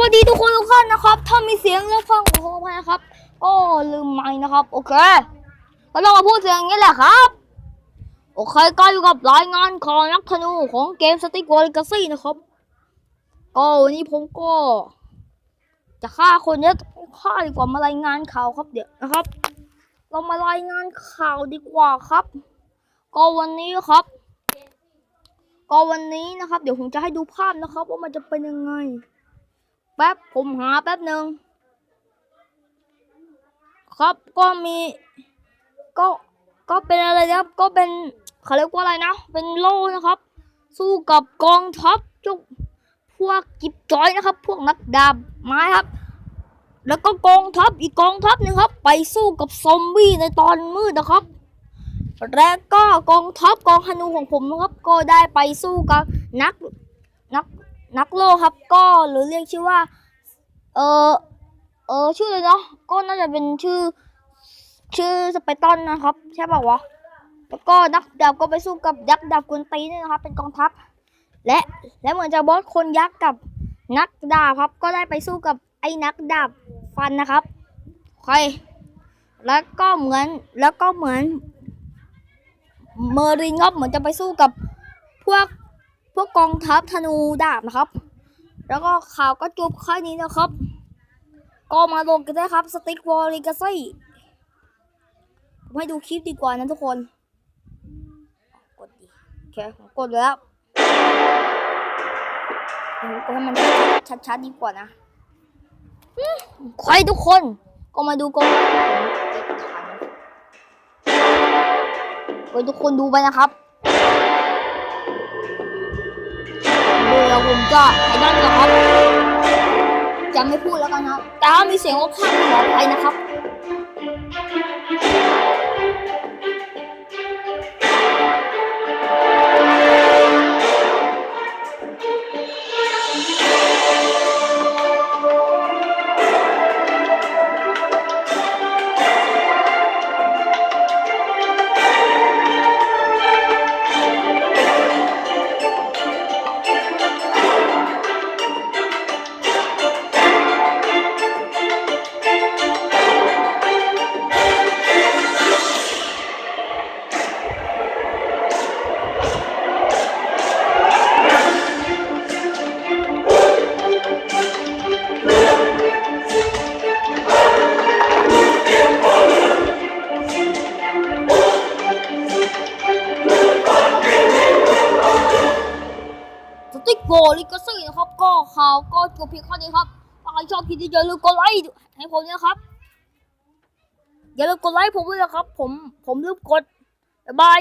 วัสดีทุกคนทุกท่านนะครับ ถ้ามีเสียงเรื่องฟังขออภัยนะครับก็ลืมไม้นะครับ โอเคแล้วเรามาพูดเสียงอย่างนี้แหละครับ โอเคก็อยู่กับรายงานของนักธนูของเกมสติกวอลกาซี่นะครับ ก็วันนี้ผมก็ จะฆ่าคนเนี้ฆ่าดีกว่ามารายงานข่าวครับเดี๋ยวนะครับ เรามารายงานข่าวดีกว่าครับ ก็วันนี้ครับ ก็วันนี้นะครับ เดี๋ยวผมจะให้ดูภาพนะครับ ว่ามันจะเป็นยังไง ป๊บผมหาแป๊บหนึ่งครับก็มีก็ก็เป็นอะไรนะครับก็เป็นเขาเรียกว่าอะไรนะ เป็นโล่นะครับ สู้กับกองทัพจุกพวกกิบจอยนะครับ พวกนักดาบไม้ครับ แล้วก็กองทัพอีกกองทัพหนึ่งครับ ไปสู้กับซอมบี้ในตอนมืดนะครับ และก็กองทัพกองธนูของผมนะครับ ก็ได้ไปสู้กับนัก นักโลครับ ก็หรือเรียกชื่อว่า เออเออชื่อเลยเนาะก็น่าจะเป็นชื่อ ชื่อสเปตอนนะครับ ใช่ป่าวะแล้วก็นักดาบก็ไปสู้กับยักษ์ดาบกวนตีนด้วยนะครับ เป็นกองทัพ และและเหมือนจะบอสคนยักษ์กับนักดาบครับ ก็ได้ไปสู้กับไอ้นักดาบฟันนะครับใครแล้วก็เหมือนแล้วก็เหมือนเมอรินครับเหมือนจะไปสู้กับพวก พวกกองทัพธนูดาบนะครับ แล้วก็ข่าวก็จบแค่นี้นะครับ ก็มาลงกันได้ครับสติ๊กวอลลิกาซี่ผมให้ดูคลิปดีกว่านะทุกคน กดดิโอเคผมกดแล้วผมกดให้มันชัดๆดีกว่านะใครทุกคน ก็มาดูกองทัพผมเก็บฐานไว้ทุกคนดูไปนะครับ ก็ไอ้นั่นนะครับจะไม่พูดแล้วกันครับแต่ถ้ามีเสียงรบข้างขออภัยนะครับ สติ๊กโบลิกซี่นะครับ ก็ข่าวก็จบเพียงเท่านี้ครับถ้าใครชอบคลิปนี้อย่าลืมกดไลค์ให้ผมนะครับ อย่าลืมกดไลค์ผมด้วยนะครับ ผมผมลืมกด บ๊ายบาย